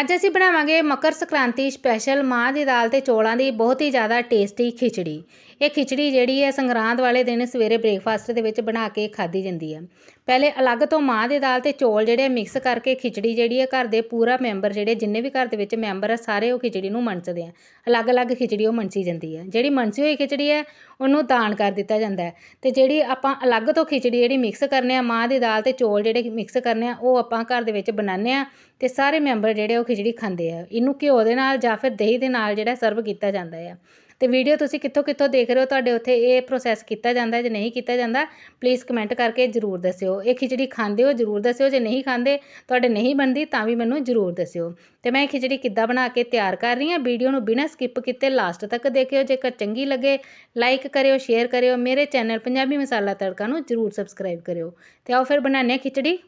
ਅੱਜ ਅਸੀਂ ਬਣਾਵਾਂਗੇ ਮਕਰ ਸੰਕ੍ਰਾਂਤੀ ਸਪੈਸ਼ਲ ਮਾਂਹ ਦੀ ਦਾਲ ਤੇ ਚੌਲਾਂ ਦੀ ਬਹੁਤ ਹੀ ਜ਼ਿਆਦਾ ਟੇਸਟੀ ਖਿਚੜੀ। ਇਹ ਖਿਚੜੀ ਜਿਹੜੀ ਹੈ ਸੰਗਰਾਂਦ ਵਾਲੇ ਦਿਨ ਸਵੇਰੇ ਬ੍ਰੇਕਫਾਸਟ ਦੇ ਵਿੱਚ ਬਣਾ ਕੇ ਖਾਧੀ ਜਾਂਦੀ ਹੈ। ਪਹਿਲੇ ਅਲੱਗ ਤੋਂ ਮਾਂਹ ਦੇ ਦਾਲ ਤੇ ਚੌਲ ਜਿਹੜੇ ਮਿਕਸ ਕਰਕੇ ਖਿਚੜੀ ਜਿਹੜੀ ਹੈ ਘਰ ਦੇ ਪੂਰਾ ਮੈਂਬਰ ਜਿਹੜੇ ਜਿੰਨੇ ਵੀ ਘਰ ਦੇ ਵਿੱਚ ਮੈਂਬਰ ਆ, ਸਾਰੇ ਉਹ ਖਿਚੜੀ ਨੂੰ ਮਣਸਦੇ ਆ। ਅਲੱਗ-ਅਲੱਗ ਖਿਚੜੀ ਉਹ ਮਣਸੀ ਜਾਂਦੀ ਹੈ। ਜਿਹੜੀ ਮਣਸੀ ਹੋਈ ਖਿਚੜੀ ਹੈ, ਉਹਨੂੰ ਦਾਨ ਕਰ ਦਿੱਤਾ ਜਾਂਦਾ ਹੈ। ਤੇ ਜਿਹੜੀ ਆਪਾਂ ਅਲੱਗ ਤੋਂ ਖਿਚੜੀ ਜਿਹੜੀ ਮਿਕਸ ਕਰਨੇ ਆ ਮਾਂਹ ਦੀ ਦਾਲ ਤੇ ਚੌਲ ਜਿਹੜੇ ਮਿਕਸ ਕਰਨੇ ਆ, ਉਹ ਆਪਾਂ ਘਰ ਦੇ ਵਿੱਚ ਬਣਾਉਂਦੇ ਆ ਤੇ ਸਾਰੇ ਮੈਂਬਰ ਜਿਹੜੇ ਉਹ ਖਿਚੜੀ ਖਾਂਦੇ ਆ। ਇਹਨੂੰ ਘਿਓ ਦੇ ਨਾਲ ਜਾਂ ਫਿਰ ਦਹੀਂ ਦੇ ਨਾਲ ਜਿਹੜਾ ਸਰਵ ਕੀਤਾ ਜਾਂਦਾ ਆ। ਅਤੇ ਵੀਡੀਓ ਤੁਸੀਂ ਕਿੱਥੋਂ ਕਿੱਥੋਂ ਦੇਖ ਰਹੇ ਹੋ, ਤੁਹਾਡੇ ਉੱਥੇ ਇਹ ਪ੍ਰੋਸੈਸ ਕੀਤਾ ਜਾਂਦਾ ਜਾਂ ਨਹੀਂ ਕੀਤਾ ਜਾਂਦਾ ਪਲੀਜ਼ ਕਮੈਂਟ ਕਰਕੇ ਜ਼ਰੂਰ ਦੱਸਿਓ। ਇਹ ਖਿਚੜੀ ਖਾਂਦੇ ਹੋ, ਜ਼ਰੂਰ ਦੱਸਿਓ, ਜੇ ਨਹੀਂ ਖਾਂਦੇ, ਤੁਹਾਡੇ ਨਹੀਂ ਬਣਦੀ, ਤਾਂ ਵੀ ਮੈਨੂੰ ਜ਼ਰੂਰ ਦੱਸਿਓ। ਤੇ ਮੈਂ ਇਹ ਖਿਚੜੀ ਕਿੱਦਾਂ ਬਣਾ ਕੇ ਤਿਆਰ ਕਰ ਰਹੀ ਹਾਂ ਵੀਡੀਓ ਨੂੰ ਬਿਨਾਂ ਸਕਿਪ ਕੀਤੇ ਲਾਸਟ ਤੱਕ ਦੇਖਿਓ, ਜੇਕਰ ਚੰਗੀ ਲੱਗੇ ਲਾਈਕ ਕਰਿਓ ਸ਼ੇਅਰ ਕਰਿਓ, ਮੇਰੇ ਚੈਨਲ ਪੰਜਾਬੀ ਮਸਾਲਾ ਤੜਕਾ ਨੂੰ ਜ਼ਰੂਰ ਸਬਸਕ੍ਰਾਈਬ ਕਰਿਓ। ਤੇ ਆਓ ਫਿਰ ਬਣਾਉਂਦੇ ਹਾਂ ਖਿਚੜੀ।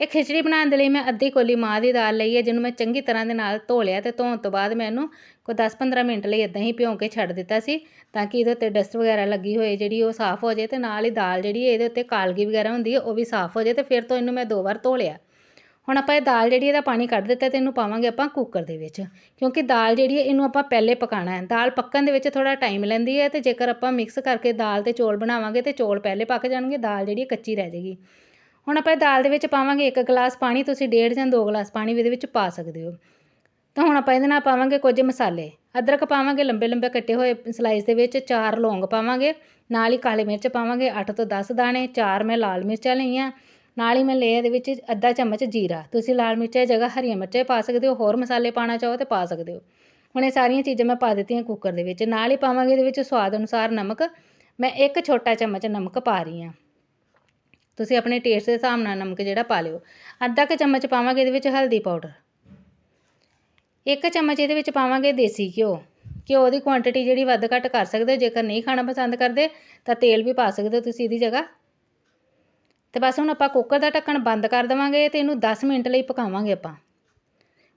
ਇਹ ਖਿਚੜੀ ਬਣਾਉਣ ਦੇ ਲਈ ਮੈਂ ਅੱਧੀ ਕੋਲੀ ਮਾਂਹ ਦੀ ਦਾਲ ਲਈ ਹੈ, ਜਿਹਨੂੰ ਮੈਂ ਚੰਗੀ ਤਰ੍ਹਾਂ ਦੇ ਨਾਲ ਧੋ ਲਿਆ ਅਤੇ ਧੋਣ ਤੋਂ ਬਾਅਦ ਮੈਂ ਇਹਨੂੰ ਕੋਈ 10-15 ਮਿੰਟ ਲਈ ਇਦਾਂ ਹੀ ਭਿਉਂ ਕੇ ਛੱਡ ਦਿੱਤਾ ਸੀ ਤਾਂ ਕਿ ਇਹਦੇ ਉੱਤੇ ਡਸਟ ਵਗੈਰਾ ਲੱਗੀ ਹੋਏ ਜਿਹੜੀ ਉਹ ਸਾਫ਼ ਹੋ ਜਾਏ ਤੇ ਨਾਲ ਹੀ ਦਾਲ ਜਿਹੜੀ ਇਹਦੇ ਉੱਤੇ ਕਾਲਗੀ ਵਗੈਰਾ ਹੁੰਦੀ ਹੈ, ਉਹ ਵੀ ਸਾਫ਼ ਹੋ ਜਾਏ ਤੇ ਫਿਰ ਤੋਂ ਇਹਨੂੰ ਮੈਂ ਦੋ ਵਾਰ ਧੋ ਲਿਆ। ਹੁਣ ਆਪਾਂ ਇਹ ਦਾਲ ਜਿਹੜੀ ਇਹਦਾ ਪਾਣੀ ਕੱਢ ਦਿੱਤਾ ਤੇ ਇਹਨੂੰ ਪਾਵਾਂਗੇ ਆਪਾਂ ਕੁੱਕਰ ਦੇ ਵਿੱਚ, ਕਿਉਂਕਿ ਦਾਲ ਜਿਹੜੀ ਹੈ, ਇਹਨੂੰ ਆਪਾਂ ਪਹਿਲੇ ਪਕਾਣਾ ਹੈ। ਦਾਲ ਪੱਕਣ ਦੇ ਵਿੱਚ ਥੋੜਾ ਟਾਈਮ ਲੈਂਦੀ ਹੈ ਤੇ ਜੇਕਰ ਆਪਾਂ ਮਿਕਸ ਕਰਕੇ ਦਾਲ ਤੇ ਚੌਲ ਬਣਾਵਾਂਗੇ ਤੇ ਚੌਲ ਪਹਿਲੇ ਪੱਕ ਜਾਣਗੇ, ਦਾਲ ਜਿਹੜੀ ਕੱਚੀ ਰਹਿ ਜਾਏਗੀ। ਹੁਣ ਆਪਾਂ ਦਾਲ ਦੇ ਵਿੱਚ ਪਾਵਾਂਗੇ ਇੱਕ ਗਲਾਸ ਪਾਣੀ, ਤੁਸੀਂ ਡੇਢ ਜਾਂ ਦੋ ਗਲਾਸ ਪਾਣੀ ਵੀ ਇਹਦੇ ਵਿੱਚ ਪਾ ਸਕਦੇ ਹੋ। ਤਾਂ ਹੁਣ ਆਪਾਂ ਇਹਦੇ ਨਾਲ ਪਾਵਾਂਗੇ ਕੁਝ ਮਸਾਲੇ। ਅਦਰਕ ਪਾਵਾਂਗੇ ਲੰਬੇ ਲੰਬੇ ਕੱਟੇ ਹੋਏ ਸਲਾਈਸ ਦੇ ਵਿੱਚ, ਚਾਰ ਲੌਂਗ ਪਾਵਾਂਗੇ। ਨਾਲ ਹੀ ਕਾਲੀ ਮਿਰਚ ਪਾਵਾਂਗੇ 8 ਤੋਂ 10 ਦਾਣੇ, ਚਾਰ ਮੈਂ ਲਾਲ ਮਿਰਚਾਂ ਲਈਆਂ। ਨਾਲ ਹੀ ਮੈਂ ਲਿਆ ਇਹਦੇ ਵਿੱਚ ਅੱਧਾ ਚਮਚ ਜੀਰਾ। ਤੁਸੀਂ ਲਾਲ ਮਿਰਚਾਂ ਦੀ ਜਗ੍ਹਾ ਹਰੀਆਂ ਮਿਰਚਾਂ ਪਾ ਸਕਦੇ ਹੋ, ਹੋਰ ਮਸਾਲੇ ਪਾਣਾ ਚਾਹੋ ਤੇ ਪਾ ਸਕਦੇ ਹੋ। ਹੁਣ ਇਹ ਸਾਰੀਆਂ ਚੀਜ਼ਾਂ ਮੈਂ ਪਾ ਦਿੱਤੀਆਂ ਕੁੱਕਰ ਦੇ ਵਿੱਚ। ਨਾਲ ਹੀ ਪਾਵਾਂਗੇ ਇਹਦੇ ਵਿੱਚ ਸਵਾਦ ਅਨੁਸਾਰ ਨਮਕ। ਮੈਂ ਇੱਕ ਛੋਟਾ ਚਮਚ ਨਮਕ ਪਾ ਰਹੀ ਹਾਂ। ਤੁਸੀਂ ਆਪਣੇ ਟੇਸਟ ਦੇ ਹਿਸਾਬ ਨਾਲ ਨਮਕ ਜਿਹੜਾ ਪਾ ਲਿਓ। ਅੱਧਾ ਕੁ ਚਮਚ ਪਾਵਾਂਗੇ ਇਹਦੇ ਵਿੱਚ ਹਲਦੀ ਪਾਊਡਰ। ਇੱਕ ਚਮਚ ਇਹਦੇ ਵਿੱਚ ਪਾਵਾਂਗੇ ਦੇਸੀ ਘਿਓ। ਘਿਓ ਦੀ ਕੁਆਂਟੀਟੀ ਜਿਹੜੀ ਵੱਧ ਘੱਟ ਕਰ ਸਕਦੇ ਹੋ, ਜੇਕਰ ਨਹੀਂ ਖਾਣਾ ਪਸੰਦ ਕਰਦੇ, ਤਾਂ ਤੇਲ ਵੀ ਪਾ ਸਕਦੇ ਹੋ ਤੁਸੀਂ ਇਹਦੀ ਜਗ੍ਹਾ। ਤੇ ਬਸ ਹੁਣ ਆਪਾਂ ਕੁੱਕਰ ਦਾ ਢੱਕਣ ਬੰਦ ਕਰ ਦੇਵਾਂਗੇ ਤੇ ਇਹਨੂੰ 10 ਮਿੰਟ ਲਈ ਪਕਾਵਾਂਗੇ ਆਪਾਂ।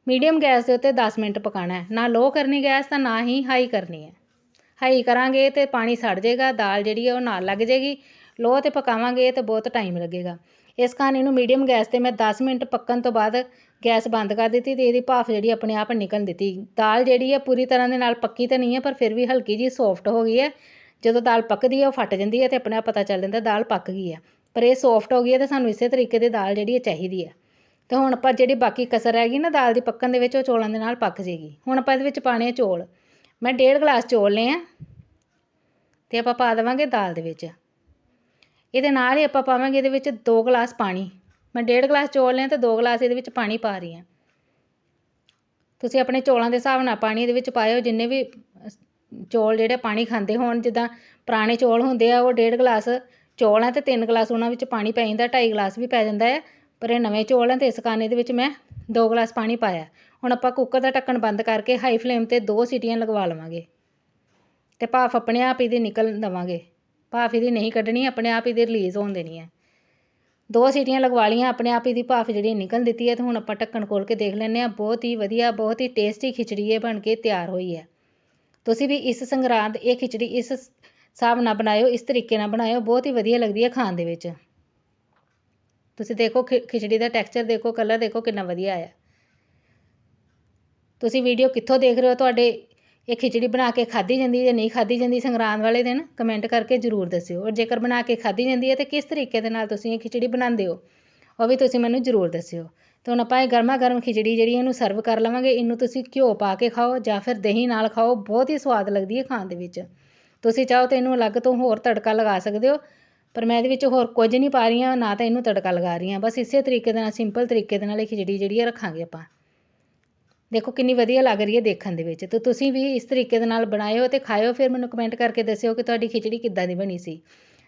ਮੀਡੀਅਮ ਗੈਸ ਦੇ ਉੱਤੇ 10 ਮਿੰਟ ਪਕਾਣਾ ਹੈ। ਨਾ ਲੋ ਕਰਨੀ ਗੈਸ, ਤਾਂ ਨਾ ਹੀ ਹਾਈ ਕਰਨੀ ਹੈ। ਹਾਈ ਕਰਾਂਗੇ ਤੇ ਪਾਣੀ ਸੜ ਜਾਏਗਾ, ਦਾਲ ਜਿਹੜੀ ਹੈ ਉਹ ਨਾਲ ਲੱਗ ਜਾਏਗੀ। ਲੋ ਤੇ ਪਕਾਵਾਂਗੇ ਤਾਂ ਬਹੁਤ ਟਾਈਮ ਲੱਗੇਗਾ। ਇਸ ਕਾਰਨ ਇਹਨੂੰ ਮੀਡੀਅਮ ਗੈਸ ਤੇ ਮੈਂ ਦਸ ਮਿੰਟ ਪੱਕਣ ਤੋਂ ਬਾਅਦ ਗੈਸ ਬੰਦ ਕਰ ਦਿੱਤੀ ਅਤੇ ਇਹਦੀ ਭਾਫ ਜਿਹੜੀ ਆਪਣੇ ਆਪ ਨਿਕਲ ਦਿੱਤੀ। ਦਾਲ ਜਿਹੜੀ ਹੈ ਪੂਰੀ ਤਰ੍ਹਾਂ ਦੇ ਨਾਲ ਪੱਕੀ ਤਾਂ ਨਹੀਂ ਹੈ, ਪਰ ਫਿਰ ਵੀ ਹਲਕੀ ਜਿਹੀ ਸੋਫਟ ਹੋ ਗਈ ਹੈ। ਜਦੋਂ ਦਾਲ ਪੱਕਦੀ ਹੈ, ਉਹ ਫਟ ਜਾਂਦੀ ਹੈ ਅਤੇ ਆਪਣੇ ਆਪ ਪਤਾ ਚੱਲ ਜਾਂਦਾ ਦਾਲ ਪੱਕ ਗਈ ਹੈ। ਪਰ ਇਹ ਸੋਫਟ ਹੋ ਗਈ ਹੈ ਤਾਂ ਸਾਨੂੰ ਇਸੇ ਤਰੀਕੇ ਦੀ ਦਾਲ ਜਿਹੜੀ ਹੈ ਚਾਹੀਦੀ ਹੈ। ਤੇ ਹੁਣ ਆਪਾਂ ਜਿਹੜੀ ਬਾਕੀ ਕਸਰ ਹੈਗੀ ਨਾ ਦਾਲ ਦੀ ਪੱਕਣ ਦੇ ਵਿੱਚ, ਉਹ ਚੌਲਾਂ ਦੇ ਨਾਲ ਪੱਕ ਜੇਗੀ। ਹੁਣ ਆਪਾਂ ਇਹਦੇ ਵਿੱਚ ਪਾਣੇ ਚੌਲ। ਮੈਂ ਡੇਢ ਗਲਾਸ ਚੌਲ ਲਏ ਆ। ਤੇ ਆਪਾਂ ਪਾ ਦੇਵਾਂਗੇ ਦਾਲ ਦੇ ਵਿੱਚ। ਇਹਦੇ ਨਾਲ ਹੀ ਆਪਾਂ ਪਾਵਾਂਗੇ ਇਹਦੇ ਵਿੱਚ ਦੋ ਗਲਾਸ ਪਾਣੀ। ਮੈਂ ਡੇਢ ਗਲਾਸ ਚੌਲ ਨੇ ਅਤੇ ਦੋ ਗਲਾਸ ਇਹਦੇ ਵਿੱਚ ਪਾਣੀ ਪਾ ਰਹੀ ਹਾਂ। ਤੁਸੀਂ ਆਪਣੇ ਚੌਲਾਂ ਦੇ ਹਿਸਾਬ ਨਾਲ ਪਾਣੀ ਇਹਦੇ ਵਿੱਚ ਪਾਇਓ, ਜਿੰਨੇ ਵੀ ਚੌਲ ਜਿਹੜੇ ਪਾਣੀ ਖਾਂਦੇ ਹੋਣ, ਜਿੱਦਾਂ ਪੁਰਾਣੇ ਚੌਲ ਹੁੰਦੇ ਆ, ਉਹ ਡੇਢ ਗਲਾਸ ਚੌਲ ਆ ਅਤੇ ਤਿੰਨ ਗਲਾਸ ਉਹਨਾਂ ਵਿੱਚ ਪਾਣੀ ਪੈ ਜਾਂਦਾ, ਢਾਈ ਗਲਾਸ ਵੀ ਪੈ ਜਾਂਦਾ ਹੈ ਪਰ ਇਹ ਨਵੇਂ ਚੌਲ ਆ ਅਤੇ ਇਸ ਕਾਰਨ ਇਹਦੇ ਵਿੱਚ ਮੈਂ ਦੋ ਗਲਾਸ ਪਾਣੀ ਪਾਇਆ। ਹੁਣ ਆਪਾਂ ਕੁੱਕਰ ਦਾ ਢੱਕਣ ਬੰਦ ਕਰਕੇ ਹਾਈ ਫਲੇਮ ਤੇ ਦੋ ਸੀਟੀਆਂ ਲਗਵਾ ਲਵਾਂਗੇ। ਅਤੇ ਭਾਫ ਆਪਣੇ ਆਪ ਇਹਦੀ ਨਿਕਲ ਦੇਵਾਂਗੇ। ਭਾਫ ਇਹਦੀ ਨਹੀਂ ਕੱਢਣੀ, ਆਪਣੇ ਆਪ ਇਹਦੀ ਰਿਲੀਜ਼ ਹੋਣ ਦੇਣੀ ਹੈ। ਦੋ ਸੀਟੀਆਂ ਲਗਵਾ ਲਈਆਂ, ਆਪਣੇ ਆਪ ਇਹਦੀ ਭਾਫ ਜਿਹੜੀ ਨਿਕਲ ਦਿੱਤੀ ਹੈ ਤੇ ਹੁਣ ਆਪਾਂ ਢੱਕਣ ਖੋਲ ਕੇ ਦੇਖ ਲੈਂਦੇ ਹਾਂ, ਬਹੁਤ ਹੀ ਵਧੀਆ, ਬਹੁਤ ਹੀ ਟੇਸਟੀ ਖਿਚੜੀ ਇਹ ਬਣ ਕੇ ਤਿਆਰ ਹੋਈ ਹੈ। ਤੁਸੀਂ ਵੀ ਇਸ ਸੰਗਰਾਂਦ ਇਹ ਖਿਚੜੀ ਇਸ ਹਿਸਾਬ ਨਾਲ ਬਣਾਇਓ, ਇਸ ਤਰੀਕੇ ਨਾਲ ਬਣਾਇਓ, ਬਹੁਤ ਹੀ ਵਧੀਆ ਲੱਗਦੀ ਹੈ ਖਾਣ ਦੇ ਵਿੱਚ। ਤੁਸੀਂ ਦੇਖੋ ਖਿਚੜੀ ਦਾ ਟੈਕਸਚਰ ਦੇਖੋ ਕਲਰ ਦੇਖੋ ਕਿੰਨਾ ਵਧੀਆ ਆਇਆ। ਤੁਸੀਂ ਵੀਡੀਓ ਕਿੱਥੋਂ ਦੇਖ ਰਹੇ ਹੋ? ਤੁਹਾਡੇ ਇਹ ਖਿਚੜੀ ਬਣਾ ਕੇ ਖਾਧੀ ਜਾਂਦੀ ਜਾਂ ਨਹੀਂ ਖਾਧੀ ਜਾਂਦੀ, ਸੰਗਰਾਂਦ ਵਾਲੇ ਦਿਨ ਕਮੈਂਟ ਕਰਕੇ ਜ਼ਰੂਰ ਦੱਸਿਓ। ਔਰ ਜੇਕਰ ਬਣਾ ਕੇ ਖਾਧੀ ਜਾਂਦੀ ਹੈ, ਤਾਂ ਕਿਸ ਤਰੀਕੇ ਦੇ ਨਾਲ ਤੁਸੀਂ ਇਹ ਖਿਚੜੀ ਬਣਾਉਂਦੇ ਹੋ, ਉਹ ਵੀ ਤੁਸੀਂ ਮੈਨੂੰ ਜ਼ਰੂਰ ਦੱਸਿਓ। ਤੇ ਹੁਣ ਆਪਾਂ ਇਹ ਗਰਮਾ ਗਰਮ ਖਿਚੜੀ ਜਿਹੜੀ ਇਹਨੂੰ ਸਰਵ ਕਰ ਲਵਾਂਗੇ, ਇਹਨੂੰ ਤੁਸੀਂ ਘਿਓ ਪਾ ਕੇ ਖਾਓ ਜਾਂ ਫਿਰ ਦਹੀਂ ਨਾਲ ਖਾਓ, ਬਹੁਤ ਹੀ ਸਵਾਦ ਲੱਗਦੀ ਹੈ ਖਾਣ ਦੇ ਵਿੱਚ। ਤੁਸੀਂ ਚਾਹੋ ਤਾਂ ਇਹਨੂੰ ਅਲੱਗ ਤੋਂ ਹੋਰ ਤੜਕਾ ਲਗਾ ਸਕਦੇ ਹੋ, ਪਰ ਮੈਂ ਇਹਦੇ ਵਿੱਚ ਹੋਰ ਕੁਝ ਨਹੀਂ ਪਾ ਰਹੀ ਹਾਂ, ਨਾ ਤਾਂ ਇਹਨੂੰ ਤੜਕਾ ਲਗਾ ਰਹੀ ਹਾਂ। ਬਸ ਇਸੇ ਤਰੀਕੇ ਦੇ ਨਾਲ ਸਿੰਪਲ ਤਰੀਕੇ ਦੇ ਨਾਲ ਇਹ ਖਿਚੜੀ ਜਿਹੜੀ ਹੈ ਰੱਖਾਂਗੇ ਆਪਾਂ। ਦੇਖੋ ਕਿੰਨੀ ਵਧੀਆ ਲੱਗ ਰਹੀ ਹੈ ਦੇਖਣ ਦੇ ਵਿੱਚ। ਤੇ ਤੁਸੀਂ ਵੀ ਇਸ ਤਰੀਕੇ ਦੇ ਨਾਲ ਬਣਾਇਓ ਤੇ ਖਾਇਓ, ਫਿਰ ਮੈਨੂੰ ਕਮੈਂਟ ਕਰਕੇ ਦੱਸਿਓ ਕਿ ਤੁਹਾਡੀ ਖਿਚੜੀ ਕਿੱਦਾਂ ਦੀ ਬਣੀ ਸੀ।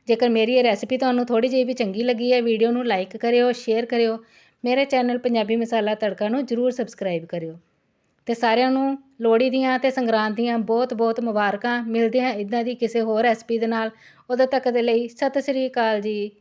ਜੇਕਰ ਮੇਰੀ ਇਹ ਰੈਸਪੀ ਤੁਹਾਨੂੰ ਥੋੜੀ ਜਿਹੀ ਵੀ ਚੰਗੀ ਲੱਗੀ ਹੈ ਵੀਡੀਓ ਨੂੰ ਲਾਈਕ ਕਰਿਓ ਸ਼ੇਅਰ ਕਰਿਓ, ਮੇਰੇ ਚੈਨਲ ਪੰਜਾਬੀ ਮਸਾਲਾ ਤੜਕਾ ਨੂੰ ਜਰੂਰ ਸਬਸਕ੍ਰਾਈਬ ਕਰਿਓ। ਤੇ ਸਾਰਿਆਂ ਨੂੰ ਲੋਹੜੀ ਦੀਆਂ ਤੇ ਸੰਗਰਾਂਦ ਦੀਆਂ ਬਹੁਤ ਬਹੁਤ ਮੁਬਾਰਕਾਂ। ਮਿਲਦੇ ਹਾਂ ਇਦਾਂ ਦੀ ਕਿਸੇ ਹੋਰ ਰੈਸਪੀ ਦੇ ਨਾਲ। ਉਦੋਂ ਤੱਕ ਦੇ ਲਈ ਸਤਿ ਸ੍ਰੀ ਅਕਾਲ ਜੀ।